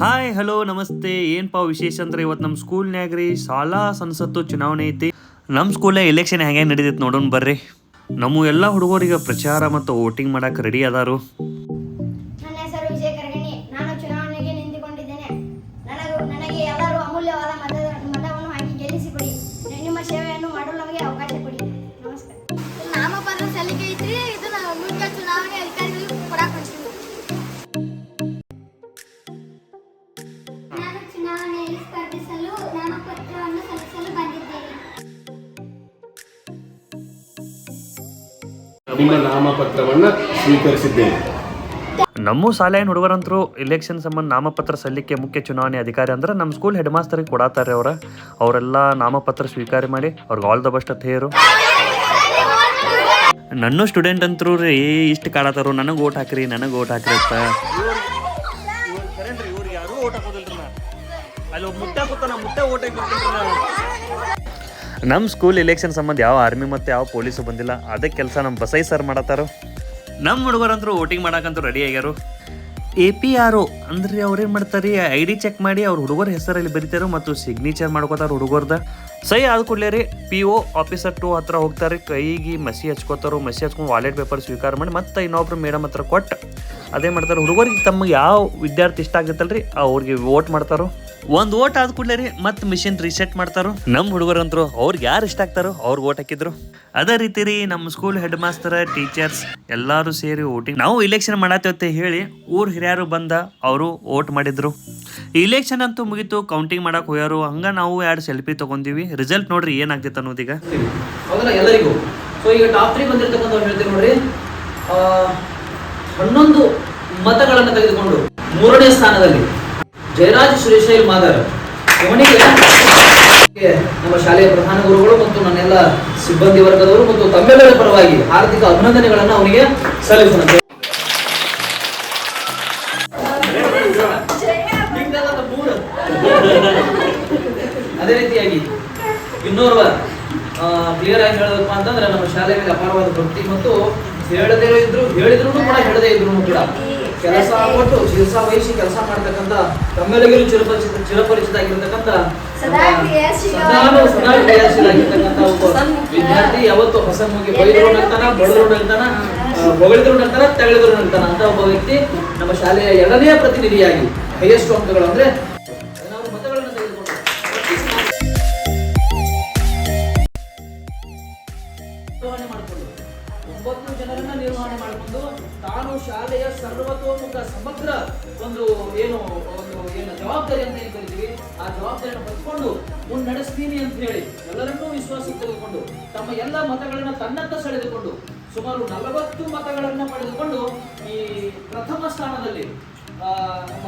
Hi hello ನಮಸ್ತೆ. ಏನ್ಪಾ ವಿಶೇಷ ಅಂದ್ರೆ ಇವತ್ತು ನಮ್ಮ ಸ್ಕೂಲ್ನ್ಯಾಗ ರೀ ಶಾಲಾ ಸಂಸತ್ತು ಚುನಾವಣೆ ಐತಿ. ನಮ್ಮ ಸ್ಕೂಲ್ ಎಲೆಕ್ಷನ್ ಹೆಂಗೆ ನಡೀತೈತೆ ನೋಡೋಣ ಬರ್ರಿ. ನಮ್ಮ ಎಲ್ಲ ಹುಡುಗರಿಗೆ ಪ್ರಚಾರ ಮತ್ತು ವೋಟಿಂಗ್ ಮಾಡಕ್ಕೆ ರೆಡಿ ಅದಾರು. ನನ್ನ ಹೆಸರು ಕರಗಣಿ ನಾನು ಚುನಾವಣೆಗೆ ನಿಂತುಕೊಂಡಿದ್ದೇನೆ. ನನಗೂ ಎಲ್ಲರೂ ಅಮೂಲ್ಯವಾದ ಮತವನ್ನು ಹಾಕಿ ಗೆಲ್ಲಿಸಿಕೊಡಿ. ನಿಮ್ಮ ಸೇವೆಯನ್ನು ಮಾಡಲು ನಮಗೆ ಅವಕಾಶ ನಿಮ್ಮ ನಾಮಪತ್ರವನ್ನ ಸ್ವೀಕರಿಸಿದ್ದೇನೆ. ನಮ್ಮ ಶಾಲೆಯ ಹುಡುಗರಂತರೂ ಇಲೆಕ್ಷನ್ ಸಂಬಂಧ ನಾಮಪತ್ರ ಸಲ್ಲಿಕೆ ಮುಖ್ಯ ಚುನಾವಣೆ ಅಧಿಕಾರಿ ಅಂದ್ರೆ ನಮ್ಮ ಸ್ಕೂಲ್ ಹೆಡ್ ಮಾಸ್ತರಿಗೆ ಕೊಡತಾರೆ ಅವರ. ಅವರೆಲ್ಲ ನಾಮಪತ್ರ ಸ್ವೀಕಾರ ಮಾಡಿ ಅವ್ರಿಗೆ ಆಲ್ ದ ಬೆಸ್ಟ್ ಅಂತ ಹೇರು ನನ್ನ ಸ್ಟೂಡೆಂಟ್ ಅಂತರೂ ರೀ ಇಷ್ಟು ಕಾಡತ್ತಾರು ನನಗೆ ಓಟ್ ಹಾಕ್ರಿ ನನಗೆ ಓಟ್ ಹಾಕ್ರಿ ಅಂತ. ನಮ್ಮ ಸ್ಕೂಲ್ ಎಲೆಕ್ಷನ್ ಸಂಬಂಧ ಯಾವ ಆರ್ಮಿ ಮತ್ತು ಯಾವ ಪೊಲೀಸು ಬಂದಿಲ್ಲ ಅದಕ್ಕೆ ಕೆಲಸ ನಮ್ಮ ಬಸೈ ಸರ್ ಮಾಡತ್ತಾರ. ನಮ್ಮ ಹುಡುಗರಂತರೂ ವೋಟಿಂಗ್ ಮಾಡಕ್ಕಂತೂ ರೆಡಿ ಆಗ್ಯಾರು. ಎ ಪಿ ಆರ್ ಒ ಅಂದ್ರೆ ಅವ್ರು ಏನು ಮಾಡ್ತಾರೆ ಐ ಡಿ ಚೆಕ್ ಮಾಡಿ ಅವ್ರ ಹುಡುಗರ ಹೆಸರಲ್ಲಿ ಬರೀತಾರೋ ಮತ್ತು ಸಿಗ್ನೇಚರ್ ಮಾಡ್ಕೋತಾರ ಹುಡುಗರ್ದ. ಸೈ ಆದ ಕೂಡಲೇ ರೀ ಪಿ ಒ ಆಫೀಸರ್ ಟು ಹತ್ರ ಹೋಗ್ತಾರೆ, ಕೈಗೆ ಮಸಿ ಹಚ್ಕೋತಾರೋ, ಮಸಿ ಹಚ್ಕೊಂಡು ವಾಲೆಟ್ ಪೇಪರ್ ಸ್ವೀಕಾರ ಮಾಡಿ ಮತ್ತೆ ಇನ್ನೊಬ್ರು ಮೇಡಮ್ ಹತ್ರ ಕೊಟ್ಟು. ಅದೇ ಮಾಡ್ತಾರೆ, ಹುಡುಗರಿಗೆ ತಮಗೆ ಯಾವ ವಿದ್ಯಾರ್ಥಿ ಇಷ್ಟ ಆಗತ್ತಲ್ರಿ, ಅವ್ರಿಗೆ ವೋಟ್ ಮಾಡ್ತಾರೋ. ಒಂದು ಓಟ್ ಆದ ಕೂಡಲೇ ರೀ, ಮತ್ತೆ ಮಿಷಿನ್ ರಿಸೆಟ್ ಮಾಡ್ತಾರೋ. ನಮ್ಮ ಹುಡುಗರಂತರು ಅವ್ರಿಗೆ ಯಾರು ಇಷ್ಟ ಆಗ್ತಾರೋ ಅವ್ರಿಗೆ ಓಟ್ ಹಾಕಿದ್ರು. ಅದೇ ರೀತಿ ರೀ ನಮ್ಮ ಸ್ಕೂಲ್ ಹೆಡ್ ಮಾಸ್ಟರ್ ಟೀಚರ್ಸ್ ಎಲ್ಲರೂ ಸೇರಿ ವೋಟಿಂಗ್ ನಾವು ಇಲೆಕ್ಷನ್ ಮಾಡತ್ತೇವೆ ಹೇಳಿ, ಊರ್ ಹಿರಿಯರು ಬಂದ, ಅವರು ಓಟ್ ಮಾಡಿದ್ರು. ಇಲೆಕ್ಷನ್ ಅಂತೂ ಮುಗಿತು ಕೌಂಟಿಂಗ್ ಮಾಡಕ್ ಹೋಗ್ಯಾರು. ಹಂಗ ನಾವು ಎರಡು ಸೆಲ್ಫಿ ತಗೊಂಡಿವಿ. ರಿಸಲ್ಟ್ ನೋಡ್ರಿ ಏನಾಗ್ತೈತೆ ಅನ್ನೋದೀಗ. ಈಗ ಹನ್ನೊಂದು ಮತಗಳನ್ನು ತೆಗೆದುಕೊಂಡು ಮೂರನೇ ಸ್ಥಾನದಲ್ಲಿ ಜಯರಾಜ್ ಸುರೇಶೈಲ್ ಮಾದರ್ ಅವನಿಗೆ ನಮ್ಮ ಶಾಲೆಯ ಪ್ರಧಾನ ಗುರುಗಳು ಮತ್ತು ನನ್ನೆಲ್ಲ ಸಿಬ್ಬಂದಿ ವರ್ಗದವರು ಮತ್ತು ತಮ್ಮೆಲ್ಲರ ಪರವಾಗಿ ಹಾರ್ದಿಕ ಅಭಿನಂದನೆಗಳನ್ನು ಅವನಿಗೆ ಸಲ್ಲಿಸೋಣ. ಅದೇ ರೀತಿಯಾಗಿ ಇನ್ನೋರ್ವ ಕ್ಲಿಯರ್ ಆಗಿ ಹೇಳಬೇಕು ಅಂತಂದ್ರೆ ನಮ್ಮ ಶಾಲೆಯಲ್ಲಿ ಅಪಾರವಾದ ಭಕ್ತಿ ಮತ್ತು ಹೇಳದೇ ಇದ್ರು ಹೇಳಿದ್ರು ಕೂಡ ಹೇಳದೇ ಇದ್ರು ಕೂಡ ಕೆಲಸ ಕೊಟ್ಟು ಶಿರಸ ವಹಿಸಿ ಕೆಲಸ ಮಾಡ್ತಕ್ಕಂಥ ತಮ್ಮೆಲ್ಲರಿಗೂ ಚಿರಪರಿಚಿತ ಒಬ್ಬ ವಿದ್ಯಾರ್ಥಿ ಯಾವತ್ತು ಹೊಸಮುಗಿ ಬೈದ್ರು ನಗ್ತಾನ ಬಡದ್ರು ನಗ್ತಾನ ಹೊಗಳಿದ್ರು ನಗ್ತಾನ ತೆಗಳಿದ್ರು ನಗ್ತಾನ ಅಂತ ಒಬ್ಬ ವ್ಯಕ್ತಿ ನಮ್ಮ ಶಾಲೆಯ ಎರಡನೇ ಪ್ರತಿನಿಧಿಯಾಗಿ ಹೈಯೆಸ್ಟ್ ಅಂಕಗಳು ಅಂದ್ರೆ ಮಾಡಿಕೊಂಡು ಒಂಬತ್ತು ಜನರನ್ನ ನಿರ್ವಹಣೆ ಮಾಡಿಕೊಂಡು ತಾನು ಶಾಲೆಯ ಸರ್ವತೋಮುಖ ಸಮಗ್ರ ಒಂದು ಏನು ಒಂದು ಏನು ಜವಾಬ್ದಾರಿ ಅಂತ ಏನ್ ಕರಿತೀವಿ. ಆ ಜವಾಬ್ದಾರಿಯನ್ನು ಹೊತ್ಕೊಂಡು ಮುನ್ನಡೆಸ್ತೀನಿ ಅಂತ ಹೇಳಿ ಎಲ್ಲರನ್ನೂ ವಿಶ್ವಾಸಕ್ಕೆ ತೆಗೆದುಕೊಂಡು, ತಮ್ಮ ಎಲ್ಲ ಮತಗಳನ್ನು ತನ್ನತ್ತ ಸೆಳೆದುಕೊಂಡು, ಸುಮಾರು ನಲವತ್ತು ಮತಗಳನ್ನು ಪಡೆದುಕೊಂಡು ಈ ಪ್ರಥಮ ಸ್ಥಾನದಲ್ಲಿ ನಮ್ಮ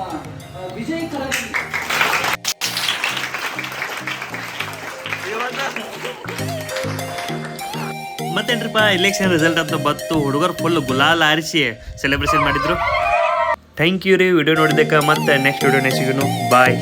ವಿಜಯ್ ಕರಗಿ ಮತ್ತೇನ್ರಿಪ್ಪ ಎಲೆಕ್ಷನ್ ರಿಸಲ್ಟ್ ಅಂತ ಬತ್ತು ಹುಡುಗರು ಫುಲ್ ಗುಲಾಲ್ ಆರಿಸಿ ಸೆಲೆಬ್ರೇಷನ್ ಮಾಡಿದ್ರು. ಥ್ಯಾಂಕ್ ಯು ರೀ ವಿಡಿಯೋ ನೋಡಿದ್ದಕ್ಕೆ ಮತ್ತೆ ನೆಕ್ಸ್ಟ್ ವಿಡಿಯೋನೇ ಸಿಗೋನು ಬಾಯ್